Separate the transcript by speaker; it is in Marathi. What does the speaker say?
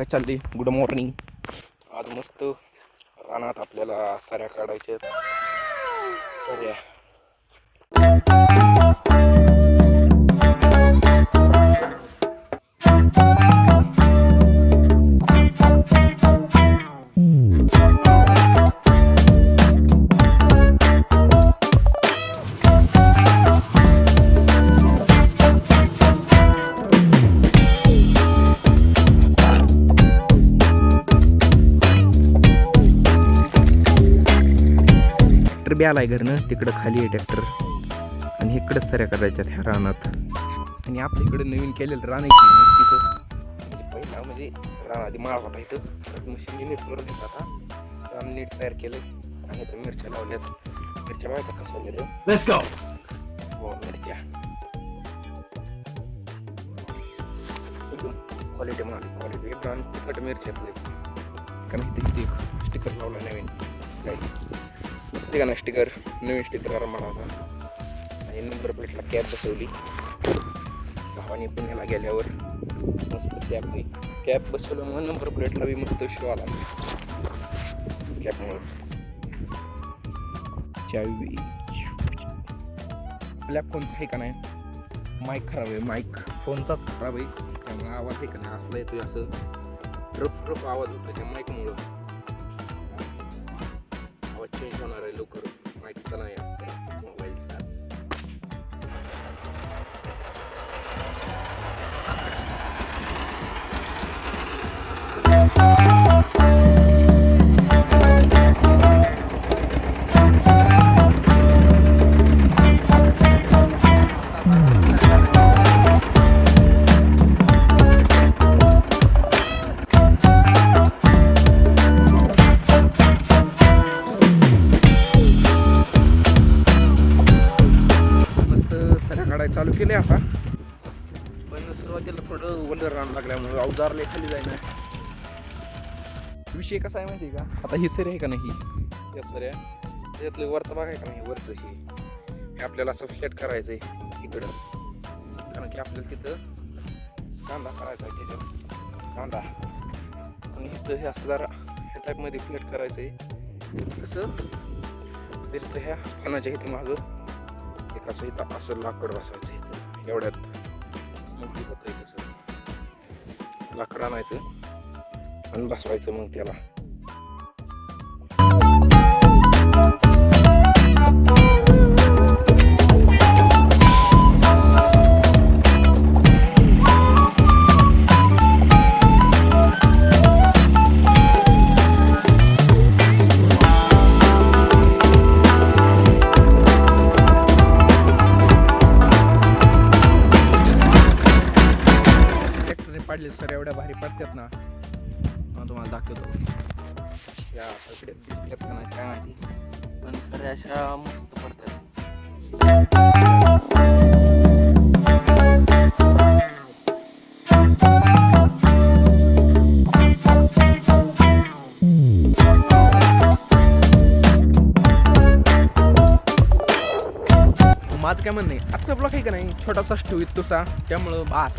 Speaker 1: काय चालली गुड मॉर्निंग आज मस्त रानात आपल्याला सऱ्या काढायच्या सऱ्या. ट्रॅक्टर बी आलाय घरनं तिकडं खाली आहे ट्रॅक्टर. आणि इकडं सऱ्या करायच्यात ह्या रानात. आणि आपल्या इकडं नवीन केलेलं रान आहे तिथं. म्हणजे पहिला म्हणजे रान आधी माळ होता इथं. मशीन नीट करून घेत आता. रान नीट तयार केलं आणि इथं मिरच्या लावल्यात. मिरच्या बघायचा कसं. हो मिरच्या. क्वालिटी म्हणा क्वालिटी ब्रांड तिखट मिरच्या कारण इथे स्टिकर लावला नवीन. काय असते का ना स्टिकर नवीन स्टिकर म्हणाचा आणि नंबर प्लेटला कॅब बसवली. भावाने पुण्याला गेल्यावर मस्त कॅब मी कॅब बसवल्यामुळे नंबर प्लेटला बी मस्त शो आला. कॅबमुळे चावी. लॅप फोनचा आहे का नाही? माईक खराब आहे. माईक फोनचाच खराब आहे. त्यामुळे आवाज आहे का नाही? असला येतोय असं. रफ रफ आवाज होतो त्या माईकमुळं चालू केले आता. पण सुरुवातीला थोडं वल्लर रान लागल्यामुळे अवजार लय खाली जाईना. विषय कसा आहे माहिती आहे का? आता ही सरी आहे का नाही या सऱ्या. त्याच्यातलं वरचा भाग आहे का नाही वरचं हे. हे आपल्याला असं फ्लॅट करायचं आहे इकडं. कारण की आपल्याला तिथं कांदा करायचा आहे त्याच्यात कांदा. आणि इथं हे असं जरा ह्या टाईपमध्ये फ्लॅट करायचं आहे कसं? तिथं ह्या पानाच्या इथे मागं. एक असं इथं असं लाकड बसायचं इथं. एवढ्यात मग ते कसं? लाकड आणायचं आणि बसवायचं मग त्याला. पाडले सर एवढ्या भारी पडतात ना. तुम्हाला दाखवतो. या इकडे दिसतात का नाही काय माहिती. पण सर अशा मस्त पडतात. माझं काय म्हणणं आहे आजचा ब्लॉक आहे का नाही छोटासा ठेवीत तुसा त्यामुळं बास.